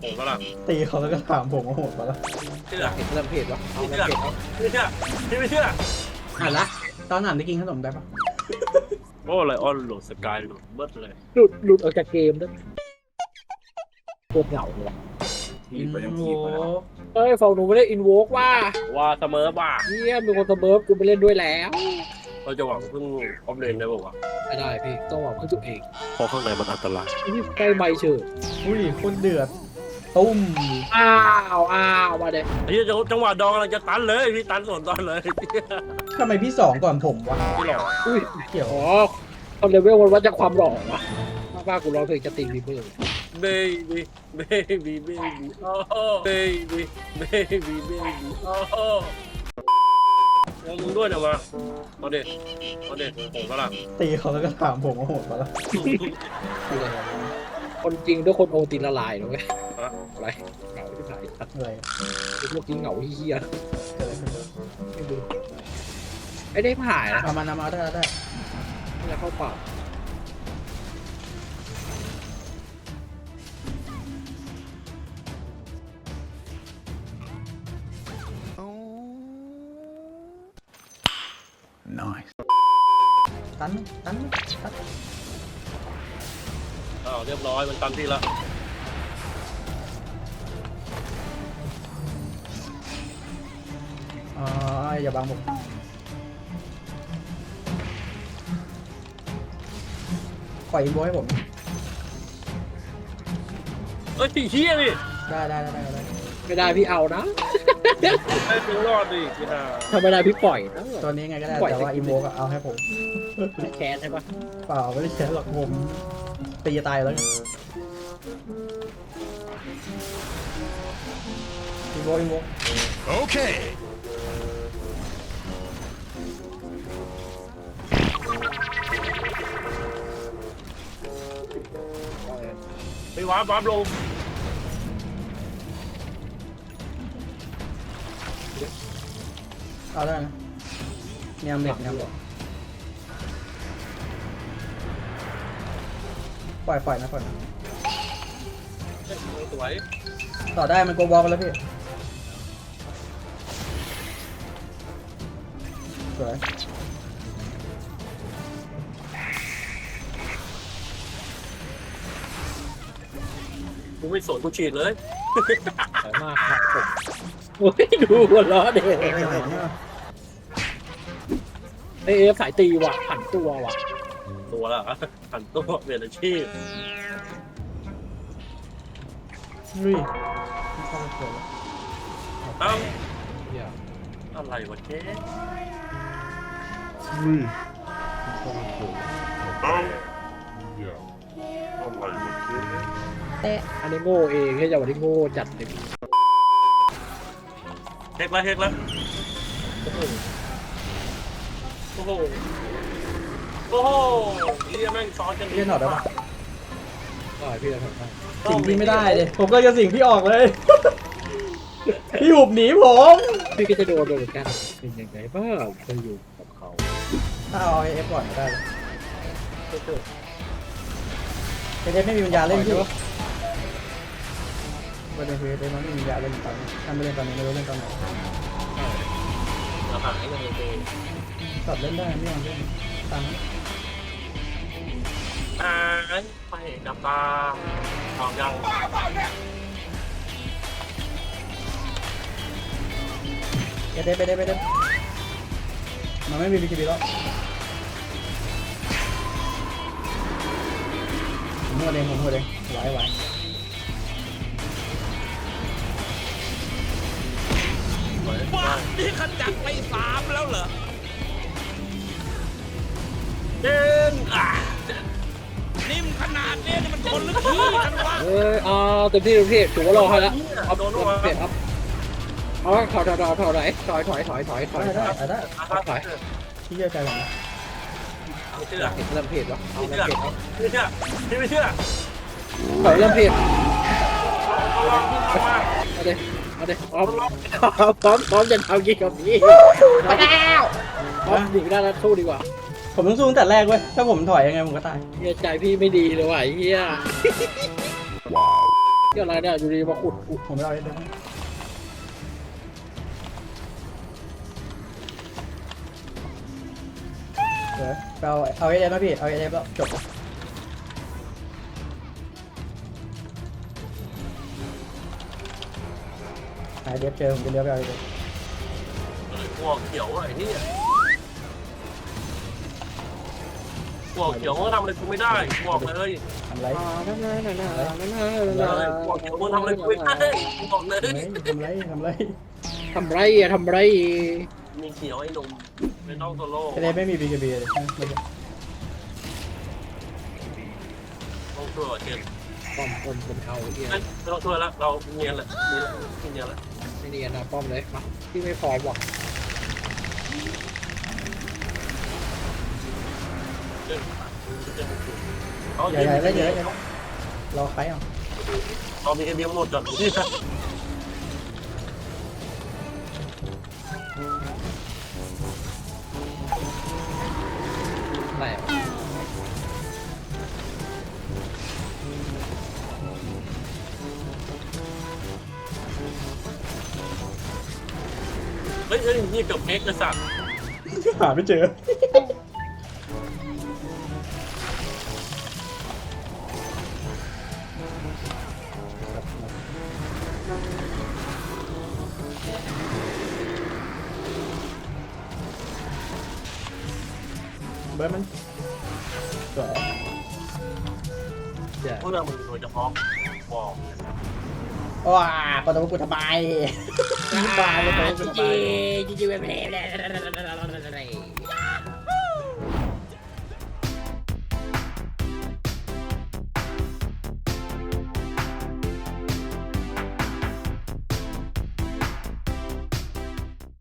โหก็ล่ะตีเขาแล้วก็ถามผมว่าโหดปะล่ะเชื่อเห็นลำเพจวะเอาไม่ลำเชื่อเพจเอาไม่เชื่อไม่เชื่ออะละตอนนั้นได้กินขนมได้ปะโอ้ไลออนโหลดสกายโหลดเบิดเลยหลุดหลุดออกจากเกมด้วยโคตรเหงาเลยว่ะทีมไปยังโอ้ทีมไปแล้วเฮ้ยฝั่งหนูไม่ได้อินโวกว่าว่าเสมอบ้าเยี่ยมมีคนเสมอกูไปเล่นด้วยแล้วเราจะหวังพึ่งออฟเลนได้ป่าวะไม่ได้พี่ต้องหวังพึ่งตัวเองเพราะข้างในมันอันตรายนี่ใกล้ใบเฉยอุ้ยโคนเดือด ตุ้มอ้าวอ้าวมาเด็ไอ้เหี้ยจังหวะดองกำลังจะตันเลยพี่ตันสวนตอนเลยทำไมพี่สองก่อนผมวะไม่หรอกอุ้ยเกี่ยวอ๋อตอนเลเวลมันวัดจากความหล่อวะมากว่ากูร้องเพลงจะตีรีเบอร์เบบี้เบบี้เบบี้โอ้เบบี้เบบี้เบบี้โอ้ลงมึงด้วยนะมาเอาเด็ดเอาเด็ดโหก็ล่ะตีเขาแล้วก็ถามผมว่าโหดปะล่ะคนจริงด้วยคนโอตีละลายนะเว้ยฮะ อะไรเหงาที่ไหนตัดอะไรพวกจริงเหงาเฮียเกิดอะไรขึ้นไม่ดูไอ้ได้ผ่ายนะเอามานามาได้ได้ไม่ได้เข้าป่าตันตันตัน อ้าวเรียบร้อยมันตันที่ละ อ๋ออย่าบังผมปล่อยอินโวให้ผม เอ้ยเฮียนี่ได้ได้ได้ได้ได้ไม่ได้พี่เอานะ ไอ้ตัวรอดดิพี่ฮาถ้าไม่ได้พี่ปล่อยนะตัวนี้ไงก็ได้ ปล่อยแต่ว่าไปอินโวก็เอาให้ผม แคสใช่ปะเปล่าไม่ได้ใช้หรอกผมตีตายแล้วไงอินโวอินโว Okay. ไปวาร์ปวาร์ปลงเอาได้นะเนียมเด็ดเนียมเด็ดปล่อยปล่อยนะปล่อยนะสวยต่อได้มันโกบอลกันแล้วพี่สวย กูไม่สนกูฉีดเลยสวยมากครับผมโอ้ยดูหัวล้อเด็กไปไหนเนี่ยเอฟสายตีว่ะผันตัวว่ะตัวละหันตัวเปลี่ยนอาชีพเฮ้ยไม่เข้าไปเกิดแล้วเอ้าเหี้ยอะไรวะเจ๊ เฮ้ยเตะอันนี้โง่เองแค่จะวันที่โง่จัดเลยเฮกแล้วเฮกแล้วโอ้โหโอ้โหเรียแม่งซ้อนกันเรียนหนอดได้ปะก็พี่จะทำได้สิงพี่ไม่ได้เลยผมก็จะสิงพี่ออกเลย พี่หุบหนีผมพี่ก็จะโดนโดนเหมือนกันเป็นยังไงบ้างเคยอยู่กับเขาถ้าเอาเอฟก่อนก็ได้เลยเอฟไม่มีปัญญาเล่นพี่ ประเด็นคือเอฟมันไม่มีปัญญาเล่นตอนนี้ถ้าไม่เล่นตอนนี้ไม่รู้เล่นตอนไหนอาหารเลยตัดเล่นได้ไม่ยอมเล่นตามนั้นอ่าไปจับตาทองยังเอฟไปเด้ไปเด้มันไม่มีบีคีบีแล้วผมหัวเด้งผมหัวเด้งไหวไหว ว่านี่ขจัดไปสามแล้วเหรอเด่นอะนิ่มขนาดนี้นี่มันคนลึกขี้กันวะเออเอาเต็มที่เต็มที่ถือว่ารอให้แล้วเอาโดนเอาวะเสร็จครับเอาถอยถอยถอยถอยถอยถอยถอยถอยถอยถอยได้ถได้อยได้ที่เชื่อใจผมนะไม่เชื่อเห็นลำเพจวะเอาไม่ลำเชื่อเพจไม่เชื่อพี่ไม่เชื่อถอยลำเพจเขาลองพี่เขามาเอาเดี๋ยว เอาเดี๋ยวพร้อมพร้อมพร้อมจะทำกี่กับพี่ไปแล้วพร้อมหนีได้แล้วสู้ดีกว่าผมต้องสู้ตั้งแต่แรกเว้ย ถ้าผมถอยยังไงผมก็ตาย เฮียใจพี่ไม่ดีเลยว่ะไอ้เฮีย Wow. ที่อะไรเนี่ยอยู่ดีมาขุดขุดผมไม่เอาเอสเดเดี๋ยวเอาเอาเอสเดแล้วพี่ เอาเอสเดแล้วจบ หายเดฟเจอผมจะเลี้ยวไปเอาเอสเดพวกเขียวไอ้นี่พวกเขียวมันทำอะไรกูไม่ได้บอกเลยทำไรอ่านั่นนั่นนั่นนั่นนั่นพวกเขียวมันทำอะไรกูไม่ได้บอกเลยทำไรทำไรทำไรทำไรอะทำไรมีเขียวไอ้หนุ่มไม่ต้องโซโล่เอสเดไม่มีบีกับบีเลยไม่ใช่ต้องช่วยเกมป้อมป้อมเป็นเอาเอียไม่ต้องช่วยแล้วเราเนียนแหละเนียนแล้ว ไม่เนียนนะป้อมเลยมาที่ไม่พร้อมว่ะเอาใหญ่ใหญ่แล้วเยอะเลยรอใครอะเอามีเอ็มเดียหมดก่อนไหน เฮ้ยเฮ้ยนี่กับเม็กกษัตริย์หาไม่เจอ เบิร์ดมันสวยเดี๋ยวพวกเรามึงโดยเฉพาะบอก ว้าประตูกูทำไมยิงบาเลยประตูกูทำไมจีจีเว็บเลย